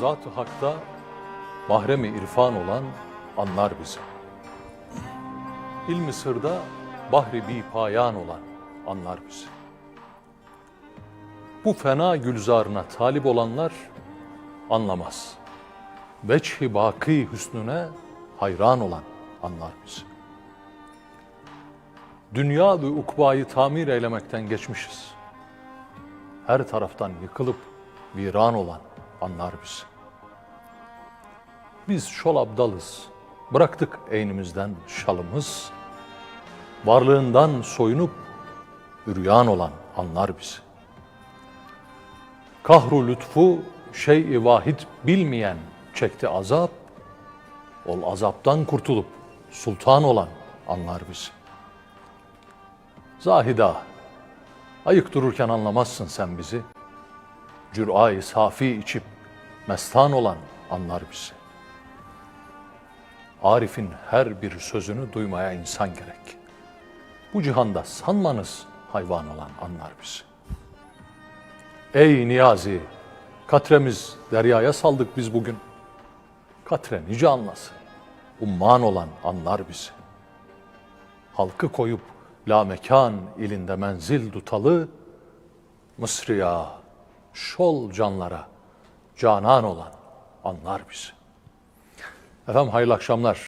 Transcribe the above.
Zat-ı Hak'ta mahremi irfan olan anlar bizi. İlmi sırda bahri bi payan olan anlar bizi. Bu fena gülzarına talip olanlar anlamaz. Veçhi baki hüsnüne hayran olan anlar bizi. Dünya ve ukbayı tamir eylemekten geçmişiz. Her taraftan yıkılıp viran olan anlar bizi. Biz şol abdalız, bıraktık eynimizden şalımız, varlığından soyunup üryan olan anlar bizi. Kahru lütfu şey-i vahid bilmeyen çekti azap, ol azaptan kurtulup sultan olan anlar bizi. Zahida, ayık dururken anlamazsın sen bizi. Cür'ay safi içip mestan olan anlar bizi. Arif'in her bir sözünü duymaya insan gerek. Bu cihanda sanmanız hayvan olan anlar bizi. Ey Niyazi, katremiz deryaya saldık biz bugün. Katre nice anlasın, umman olan anlar bizi. Halkı koyup la mekan ilinde menzil tutalı, Mısriya, şol canlara canan olan anlar bizi. Efendim hayırlı akşamlar.